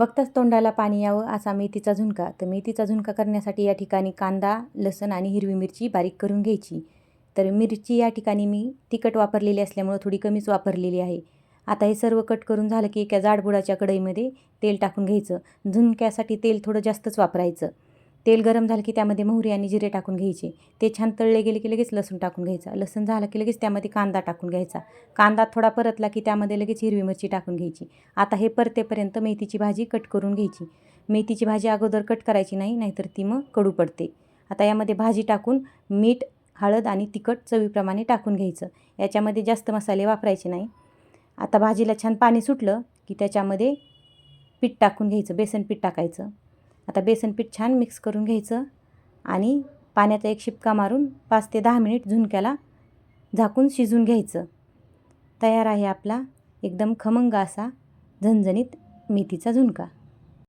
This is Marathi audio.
बघताच तोंडाला पाणी यावं असा मेथीचा झुणका. तर मेथीचा झुणका करण्यासाठी या ठिकाणी कांदा लसण आणि हिरवी मिरची बारीक करून घ्यायची. तर मिरची या ठिकाणी मी तिखट वापरलेली असल्यामुळं थोडी कमीच वापरलेली आहे. आता हे सर्व कट करून झालं की एका जाडबुडाच्या कढईमध्ये तेल टाकून घ्यायचं. झुणक्यासाठी तेल थोडं जास्तच वापरायचं. तेल गरम झालं की त्यामध्ये मोहरी आणि जिरे टाकून घ्यायचे. ते छान तळले गेले की लगेच लसूण टाकून घ्यायचा. लसूण झालं की लगेच त्यामध्ये कांदा टाकून घ्यायचा. कांदा थोडा परतला की त्यामध्ये लगेच हिरवी मिरची टाकून घ्यायची. आता हे परतेपर्यंत मेथीची भाजी कट करून घ्यायची. मेथीची भाजी अगोदर कट करायची नाही नाहीतर ती मग कडू पडते. आता यामध्ये भाजी टाकून मीठ हळद आणि तिखट चवीप्रमाणे टाकून घ्यायचं. याच्यामध्ये जास्त मसाले वापरायचे नाही. आता भाजीला छान पाणी सुटलं की त्याच्यामध्ये पीठ टाकून घ्यायचं बेसन पीठ टाकायचं. आता बेसन पीठ छान मिक्स करून घ्यायचं आणि पाण्याचा एक शिपका मारून पाच ते दहा मिनिट झुणक्याला झाकून शिजून घ्यायचं. तयार आहे आपला एकदम खमंग असा झणझणीत मेथीचा झुणका.